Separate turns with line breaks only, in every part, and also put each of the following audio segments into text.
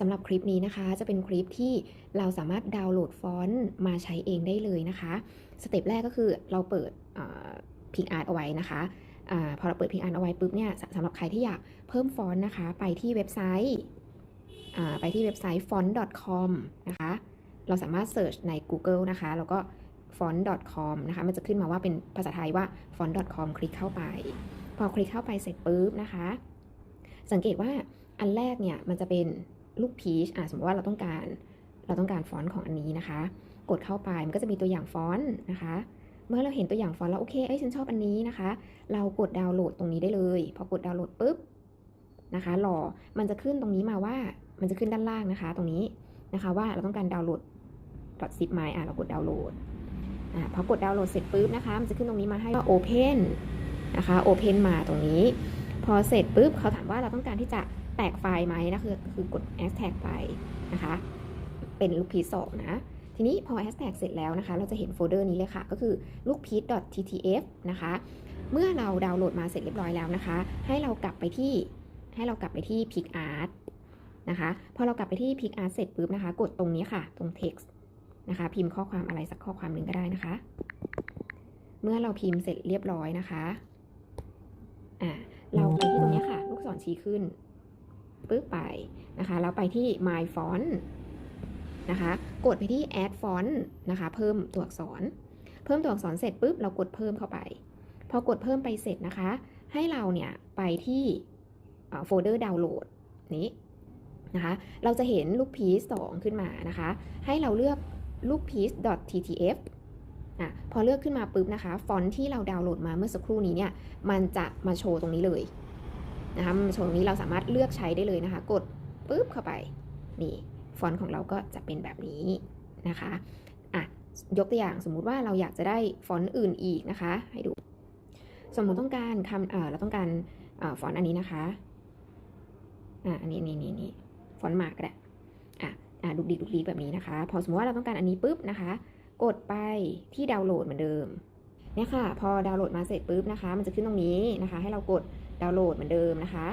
สำหรับคลิปนี้นะคะ จะเป็นคลิปที่เราสามารถดาวน์โหลดฟอนต์มาใช้เองได้เลยนะคะ สเต็ปแรกก็คือเราเปิดพิกอาร์ตเอาไว้นะคะอพอเราเปิดพิกอาร์ตเอาไว้ปุ๊บเนี่ยสำหรับใครที่อยากเพิ่มฟอนต์นะคะ ไปที่เว็บไซต์ไปที่เว็บไซต์ font.com นะคะ เราสามารถ search ใน Google นะคะ แล้วก็ font.com นะคะ มันจะขึ้นมาว่าเป็นภาษาไทยว่า font.com คลิกเข้าไป พอคลิกเข้าไปเสร็จปุ๊บนะคะ สังเกตว่าอันแรกเนี่ยมันจะเป็น ลูกพีชอะสมมติว่าเราต้องการเราต้องการฟอนต์ของอันนี้นะคะ กดเข้าไปมันก็จะมีตัวอย่างฟอนต์นะคะ เมื่อเราเห็นตัวอย่างฟอนต์แล้วโอเคเอ้ยฉันชอบอันนี้นะคะ เรากดดาวน์โหลดตรงนี้ได้เลย พอกดดาวน์โหลดปุ๊บนะคะรอมันจะขึ้นตรงนี้มาว่ามันจะขึ้นด้านล่างนะคะ ตรงนี้นะคะว่าเราต้องการดาวน์โหลด .zip มาอะเรากดดาวน์โหลดอะพอกดดาวน์โหลดเสร็จปุ๊บนะคะมันจะขึ้นตรงนี้มาให้ว่า open นะคะ open มาตรงนี้ พอเสร็จปุ๊บเขาถามว่าเราต้องการที่จะ แตกไฟล์ไหมนะคือคือกด hashtag ไปนะคะ เป็นลูกพีซสองนะ ทีนี้พอ hashtag เสร็จแล้วนะคะ เราจะเห็นโฟลเดอร์นี้เลยค่ะ ก็คือลูกพี .ttf นะคะ เมื่อเราดาวน์โหลดมาเสร็จเรียบร้อยแล้วนะคะ ให้เรากลับไปที่ให้เรากลับไปที่ PicArt นะคะ พอเรากลับไปที่ PicArt เสร็จปุ๊บนะคะ กดตรงนี้ค่ะ ตรง text นะคะ พิมพ์ข้อความอะไรสักข้อความหนึ่งก็ได้นะคะ เมื่อเราพิมพ์เสร็จเรียบร้อยนะคะ อ่า เราไปที่ตรงนี้ค่ะ ลูกศรชี้ขึ้น ปึ๊บไปนะคะ แล้วไปที่ my font นะคะ กดไปที่ add font นะคะ เพิ่มตัวอักษร เพิ่มตัวอักษรเสร็จปุ๊บ เรากดเพิ่มเข้าไป พอกดเพิ่มไปเสร็จนะคะ ให้เราเนี่ยไปที่โฟลเดอร์ดาวน์โหลดนี้นะคะ เราจะเห็นลูกพีซ2ขึ้นมานะคะ ให้เราเลือกลูกพีซ .ttf อะ พอเลือกขึ้นมาปุ๊บนะคะ ฟอนต์ที่เราดาวน์โหลดมาเมื่อสักครู่นี้เนี่ย มันจะมาโชว์ตรงนี้เลย นะคะมันมาโชว์ตรงนี้เราสามารถเลือกใช้ได้เลยนะคะ กดปุ๊บเข้าไป นี่ ฟอนต์ของเราก็จะเป็นแบบนี้นะคะอะยกตัวอย่างสมมุติว่าเราอยากจะได้ฟอนต์อื่นอีกนะคะ ให้ดู สมมุติต้องการคำเออเราต้องการอฟอนต์อันนี้นะคะอะอันนี้นี่นี่นี่ฟอนต์มากก็ได้อะอะดุกดิดุกดิแบบนี้นะคะ พอสมมติว่าเราต้องการอันนี้ปุ๊บนะคะ กดไปที่ดาวน์โหลดเหมือนเดิมเนี่ยค่ะ พอดาวน์โหลดมาเสร็จปุ๊บนะคะ มันจะขึ้นตรงนี้นะคะ ให้เรากด ดาวน์โหลดเหมือนเดิมนะคะ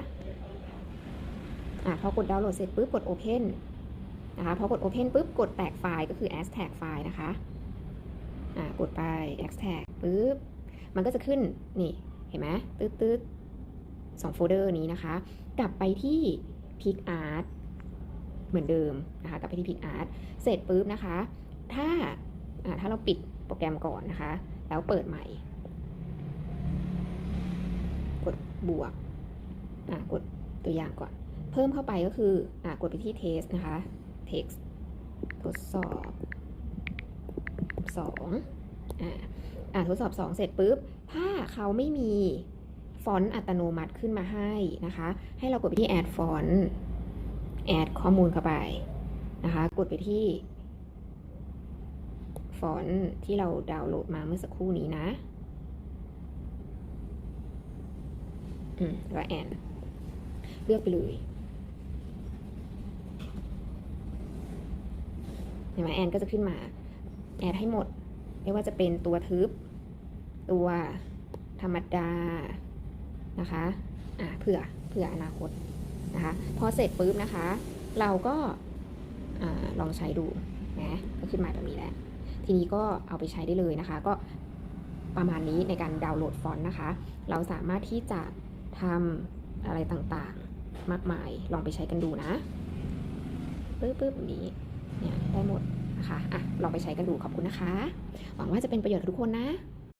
อะพอกดดาวน์โหลดเสร็จปุ๊บกด Open นะคะพอกด Open ปุ๊บกดแตกไฟล์ก็คือ extract ไฟล์นะคะอะกดไป extract ปุ๊บมันก็จะขึ้นนี่เห็นไหมตืดตืดสองโฟลเดอร์นี้นะคะ กลับไปที่ PicArt เหมือนเดิมนะคะกลับไปที่ PicArt เสร็จปุ๊บนะคะ ถ้าถ้าเราปิดโปรแกรมก่อนนะคะ แล้วเปิดใหม่ กด บวกอะกดตัวอย่างก่อน เพิ่มเข้าไปก็คืออะกดไปที่ test นะคะ text ทดสอบ2อะอะทดสอบ 2 เสร็จปุ๊บ ถ้าเขาไม่มีฟอนต์อัตโนมัติขึ้นมาให้นะคะ ให้เรากดไปที่ add font add ข้อมูลเข้าไปนะคะ กดไปที่ฟอนต์ที่เราดาวน์โหลดมาเมื่อสักครู่นี้นะ อืมแล้วแอนเลือกไปเลยเห็นไหมแอนก็จะขึ้นมา แอดให้หมด ไม่ว่าจะเป็นตัวทึบ ตัวธรรมดานะคะอ่าเผื่อเผื่ออนาคตนะคะพอเสร็จปุ๊บนะคะ เราก็อ่าลองใช้ดูนะก็ขึ้นมาแบบนี้แหละทีนี้ก็เอาไปใช้ได้เลยนะคะ ก็ประมาณนี้ในการดาวน์โหลดฟอนต์นะคะ เราสามารถที่จะ ทำอะไรต่างๆ มากมายลองไปใช้กันดูนะปึ๊บปึ๊บแบบนี้เนี่ยได้หมดนะคะอะลองไปใช้กันดูขอบคุณนะคะ หวังว่าจะเป็นประโยชน์กับทุกคนนะ